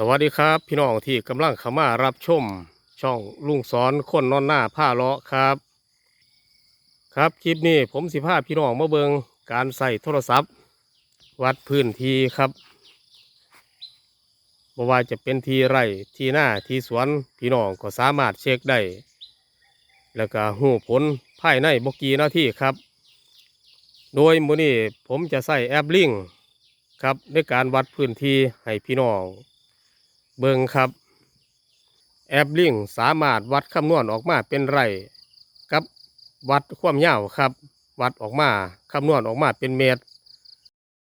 สวัสดีครับ พี่น้องที่กำลังเข้ามารับชม ช่องลุงสอนคนนอนหน้าผ้าเลาะครับ ครับคลิปนี้ผมสิพาพี่น้องมาเบิงการใส่โทรศัพท์ วัดพื้นที่ครับบ่ว่าจะเป็นที่ไร่ที่หน้าที่สวนพี่น้องก็สามารถเช็คได้ แล้วก็หูผลภายในบกี่นาที่ครับ โดยมือนี้ผมจะใส่แอปลิงครับในการวัดพื้นที่ให้พี่น้อง เบิงครับ แอปลิงสามารถวัดคำนวณออกมาเป็นไรกับวัดความยาวครับ วัดออกมาคำนวณออกมาเป็นเมตร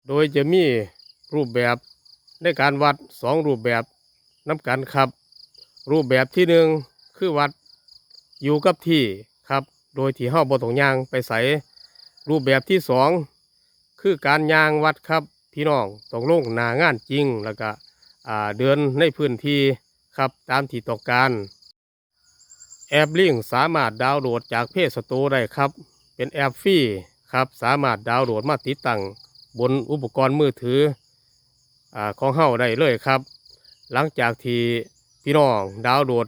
โดยจะมีรูปแบบในการวัดสองรูปแบบน้ำกันครับ รูปแบบที่หนึ่งคือวัดอยู่กับที่ครับ โดยที่เฮาบ่ต้องยางไปใส่รูปแบบที่สองคือการยางวัดครับพี่น้องต้องลงหนางานจริงแล้วก็ เดินในพื้นที่ครับตามที่ต้องการ แอปลิงสามารถดาวน์โหลดจากเพจสโตร์ได้ครับ เป็นแอปฟรีครับสามารถดาวน์โหลดมาติดตั้งบนอุปกรณ์มือถืออของเฮาได้เลยครับ หลังจากที่พี่น้องดาวน์โหลด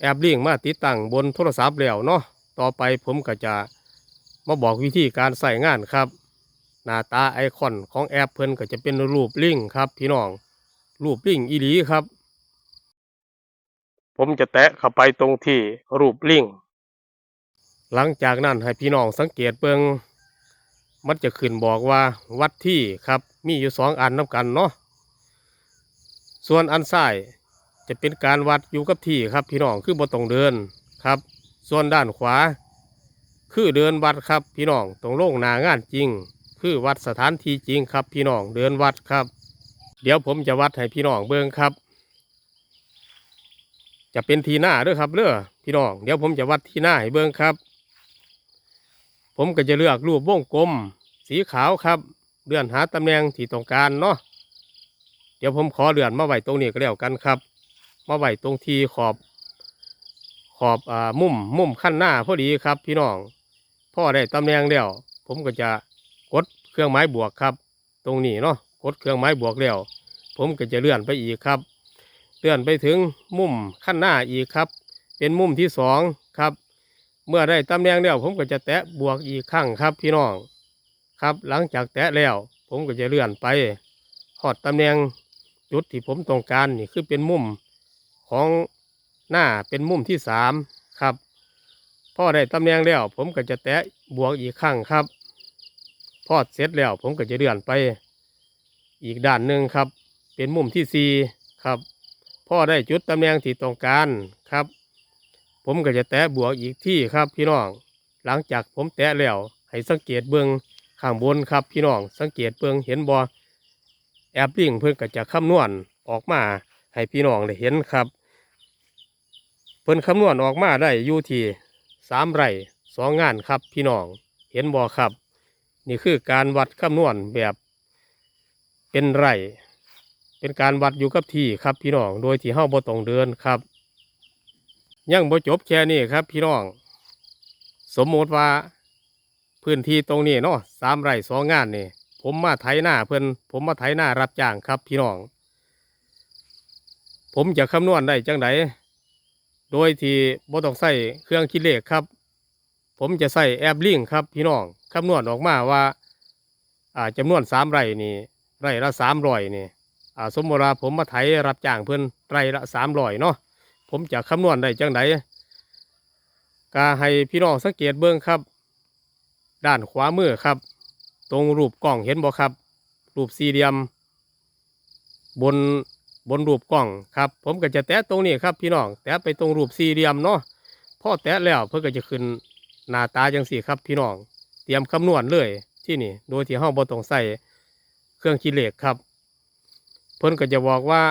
แอปลิงมาติดตั้งบนโทรศัพท์แล้วเนาะต่อไปผมก็จะมาบอกวิธีการใส่งานครับ หน้าตาไอคอนของแอปเพิ่นก็จะเป็นรูปลิงครับพี่น้อง รูปลิงก์อีหลีครับ ผมจะแตะเข้าไปตรงที่รูปลิงก์หลังจากนั้นให้พี่น้องสังเกตเบิงมันจะขึ้นบอกว่าวัดที่ครับ มีอยู่สองอันน้ำกันเนาะส่วนอันซ้ายจะเป็นการวัดอยู่กับที่ครับ พี่น้องคือบ่ต้องเดินครับ ส่วนด้านขวา คือเดินวัดครับ พี่น้องตรงโล่งหนางานจริง คือวัดสถานที่จริงครับ พี่น้องเดินวัดครับ เดี๋ยวผมจะวัดให้พี่น้องเบิ่งครับ จะเป็นทีหน้าด้วยครับเด้อพี่น้อง เดี๋ยวผมจะวัดทีหน้าให้เบิ่งครับ ผมก็จะเลือกรูปวงกลม สีขาวครับเลื่อนหาตำแหน่งที่ต้องการเนาะเดี๋ยวผมขอเลื่อนมาไว้ตรงนี้ก็แล้วกันครับ มาไว้ตรงทีขอบ ขอบอ่ามุมมุมขั้นหน้าพอดีครับ พี่น้องพ่อได้ตำแหน่งแล้วผมก็จะกดเครื่องไม้บวกครับ ตรงนี้เนาะ กดเครื่องไม้บวกแล้วผมก็จะเลื่อนไปอีกครับ เลื่อนไปถึงมุมขั้นหน้าอีกครับ เป็นมุมที่สองครับ เมื่อได้ตำแหน่งแล้วผมก็จะแตะบวกอีกครั้งครับพี่น้องครับ หลังจากแตะแล้ว ผมก็จะเลื่อนไปหอดตำแหน่งจุดที่ผมต้องการนี่คือเป็นมุมของหน้าเป็นมุมที่สามครับพอได้ตำแหน่งแล้ว ผมก็จะแตะบวกอีกครั้งครับ พอเสร็จแล้ว ผมก็จะเลื่อนไป อีกด้านหนึ่งครับ เป็นมุมที่สี่ครับพ่อได้จุดตำแหน่งที่ต้องการครับ ผมก็จะแตะบวกอีกที่ครับพี่น้อง หลังจากผมแตะแล้วให้สังเกตเบื้องข้างบนครับพี่น้อง สังเกตเบื้องเห็นบอแอปลิงเพิ่นก็จะคำนวณออกมาให้พี่น้องได้เห็นครับ เพิ่นคำนวณออกมาได้อยู่ที่สามไร่สองงานครับพี่น้องเห็นบอครับ นี่คือการวัดคำนวณแบบ เป็นไร่เป็นการวัดอยู่กับที่ครับพี่น้องโดยที่เฮาบ่ต้องเดินครับ ยังบ่จบแค่นี้ครับ พี่น้อง สมมติว่า พื้นที่ตรงนี้เนาะสามไร่สองงานนี่ผมมาไถหน้าเพิ่อนผมมาไถหน้ารับจ้างครับ พี่น้อง ผมจะคำนวณได้จังไดโดยที่บ่ต้องใส่เครื่องคิดเลขครับ ผมจะใส่แอปลิงครับ พี่น้องคำนวณออกมาว่า อ่าจำนวนสามไร่นี่ ไร่ละสามร้อยนี่อ่าสมมติว่าผมมาไถรับจ้างเพิ่อนไร่ละสามร้อยเนาะผมจะคำนวณได้จังไดก็ให้พี่น้องสังเกตเบื้องครับ ด้านขวามือครับ ตรงรูปกล้องเห็นบ่ครับ รูปสี่เหลี่ยม บนบนรูปกล้องครับ ผมก็จะแตะตรงนี้ครับ พี่น้องแตะไปตรงรูปสี่เหลี่ยมเนาะพอแตะแล้วเพื่อก็จะขึ้นหน้าตาจังสี่ครับ พี่น้องเตรียมคำนวณเลยที่นี่โดยที่ห้องบ่ต้องใส่ เครื่องคิดเลขครับ เพิ่นก็จะบอกว่า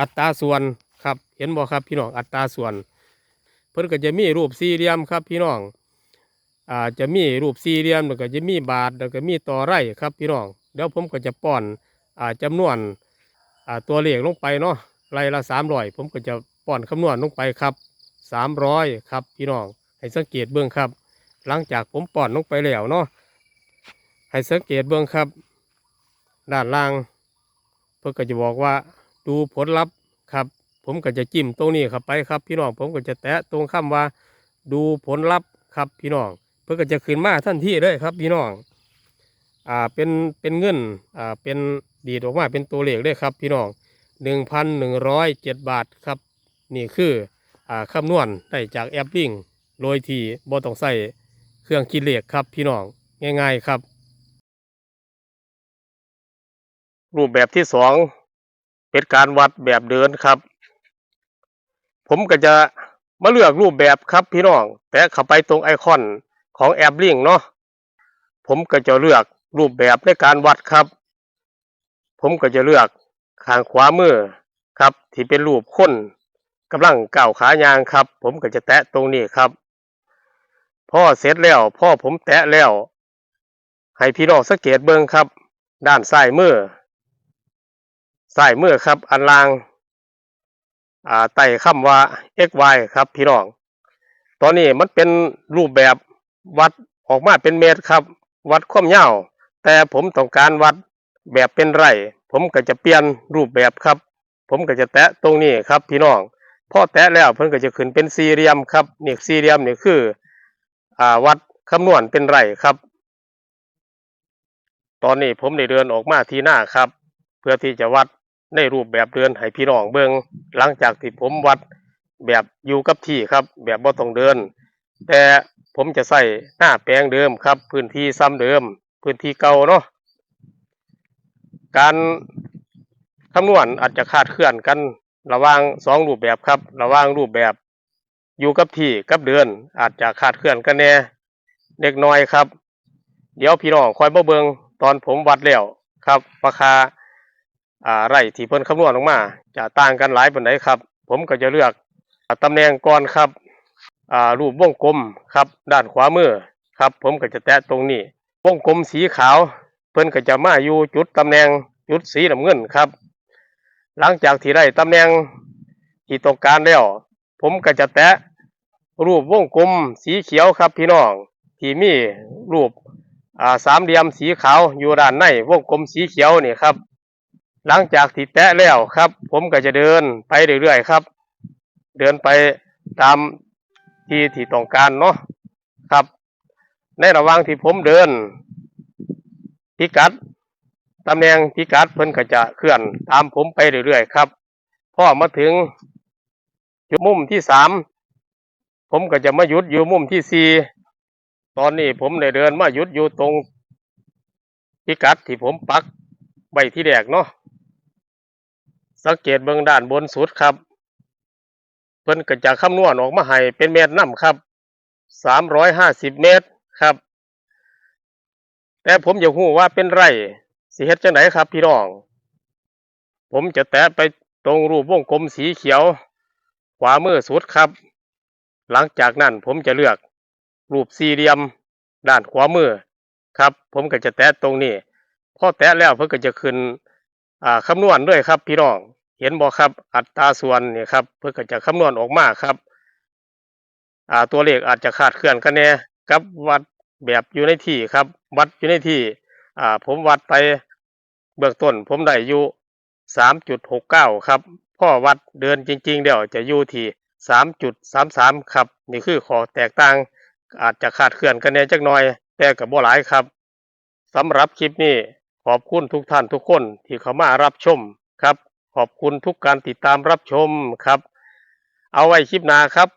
อัตราส่วนครับ เห็นบ่ครับพี่น้องอัตราส่วน เพิ่นก็จะมีรูปสี่เหลี่ยมครับ พี่น้องอ่าจะมีรูปสี่เหลี่ยมแล้วก็จะมีบาทแล้วก็มีต่อไร่ครับ พี่น้องเดี๋ยวผมก็จะป้อนอ่าจำนวนอ่าตัวเลขลงไปเนาะไร่ละสามร้อยผมก็จะป้อนคำนวณลงไปครับสามร้อยครับพี่น้องให้สังเกตเบื้องครับ หลังจากผมป้อนลงไปแล้วเนาะ ให้สังเกตเบื้องครับ ด้านล่าง เพิ่นก็จะบอกว่าดูผลลัพธ์ครับ ผมก็จะจิ้มตรงนี้เข้าไปครับ พี่น้องผมก็จะแตะตรงคำว่า ดูผลลัพธ์ครับพี่น้อง เพื่อก็จะขึ้นมาทันที่เลยครับ พี่น้องอ่าเป็นเป็นเงินอ่าเป็นดีดออกมาเป็นตัวเลขเลยครับ พี่น้องหนึ่งพันหนึ่งร้อยเจ็ดบาทครับ นี่คืออ่าคำนวณได้จากแอปลิงโดยที่บ่ต้องใส่เครื่องคิดเลขครับ พี่น้องง่าย ๆ ครับ รูปแบบที่สองเป็นการวัดแบบเดินครับ ผมก็จะมาเลือกรูปแบบครับพี่น้อง แตะเข้าไปตรงไอคอนของแอปลิงเนาะผมก็จะเลือกรูปแบบในการวัดครับ ผมก็จะเลือกข้างขวามือครับ ที่เป็นรูปคนกำลังก้าวขายางครับ ผมก็จะแตะตรงนี้ครับพ่อเสร็จแล้ว พ่อผมแตะแล้ว ให้พี่น้องสังเกตเบิ่งครับ ด้านซ้ายมือ ซ้ายมือครับ อันล่างอ่าไต่คำว่า x y ครับ พี่น้อง ตอนนี้มันเป็นรูปแบบวัดออกมาเป็นเมตรครับ วัดความยาวแต่ผมต้องการวัดแบบเป็นไร่ ผมก็จะเปลี่ยนรูปแบบครับ ผมก็จะแตะตรงนี้ครับ พี่น้องพอแตะแล้วเพิ่นก็จะขึ้นเป็นสี่เหลี่ยมครับนี่สี่เหลี่ยมนี่คืออ่าวัดคำนวณเป็นไร่ครับ ตอนนี้ผมได้เดินออกมาที่หน้าครับ เพื่อที่จะวัด ในรูปแบบเดินให้พี่น้องเบิงหลังจากที่ผมวัดแบบอยู่กับที่ครับ แบบบ่ต้องเดิน แต่ผมจะใส่หน้าแปลงเดิมครับ พื้นที่ซ้ำเดิม พื้นที่เก่าเนาะการคำนวณอาจจะคาดเคลื่อนกัน ระหว่างสองรูปแบบครับ ระหว่างรูปแบบ อยู่กับที่กับเดินอาจจะคาดเคลื่อนกันแน่เด็กน้อยครับ เดี๋ยวพี่น้องคอยมาเบิงตอนผมวัดแล้วครับราคา อ่าไร่ที่เพิ่นคำนวณออกมาจะต่างกันหลายปานใดครับ ผมก็จะเลือกตำแหน่งก่อนครับอ่ารูปวงกลมครับด้านขวามือครับ ผมก็จะแตะตรงนี้ วงกลมสีขาว เพิ่นก็จะมาอยู่จุดตำแหน่งจุดสีน้ำเงินครับ หลังจากที่ได้ตำแหน่งที่ต้องการแล้ว ผมก็จะแตะรูปวงกลมสีเขียวครับพี่น้องที่มีรูปอ่าสามเหลี่ยมสีขาวอยู่ด้านในวงกลมสีเขียวนี่ครับ หลังจากที่แตะแล้วครับ ผมก็จะเดินไปเรื่อยๆครับ เดินไปตามที่ที่ต้องการเนาะครับ ในระหว่างที่ผมเดินพิกัดตำแหน่งพิกัดเพิ่นก็จะเคลื่อนตามผมไปเรื่อยๆครับพอมาถึงจุดมุมที่สามผมก็จะมาหยุดอยู่มุมที่สี่ตอนนี้ผมได้เดินมาหยุดอยู่ตรงพิกัดที่ผมปักไว้ที่แรกเนาะ สังเกตเบื้องด้านบนสุดครับ เพิ่นก็จะคำนวณออกมาให้เป็นเมตรน้ำครับสามร้อยห้าสิบเมตรครับ แต่ผมอยากรู้ว่าเป็นไรสิเฮ็ดจังไหนครับ พี่น้อง ผมจะแตะไปตรงรูปวงกลมสีเขียว ขวามือสุดครับ หลังจากนั้นผมจะเลือกรูปสี่เหลี่ยม ด้านขวามือครับ ผมก็จะแตะตรงนี้พอแตะแล้วเพิ่นก็จะขึ้น อ่าคำนวณด้วยครับ พี่น้อง เห็นบ่ครับ อัตราส่วนนี่ครับ เพื่อจะคำนวณออกมาครับ อ่าตัวเลขอาจจะคลาดเคลื่อนกันแน่กับวัดแบบอยู่ในที่ครับ วัดอยู่ในที่ อ่า ผมวัดไปเบื้องต้น ผมได้อยู่สามจุดหกเก้าครับพ่อวัดเดินจริง ๆ เดี๋ยวจะอยู่ที่สามจุดสามสามครับ นี่คือขอแตกต่าง อาจจะคลาดเคลื่อนกันแน่จักหน่อย แต่กับบ่หลายครับสำหรับคลิปนี้ ขอบคุณทุกท่านทุกคนที่เข้ามารับชมครับ ขอบคุณทุกการติดตามรับชมครับ เอาไว้คลิปหน้าครับ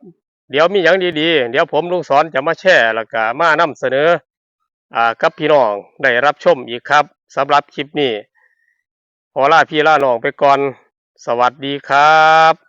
เดี๋ยวมีอย่างดีๆ เดี๋ยวผมลุงสอนจะมาแชร์แล้วก็มานำเสนออ่ากับพี่น้องได้รับชมอีกครับสำหรับคลิปนี้ขอลาพี่ลาน้องไปก่อน สวัสดีครับ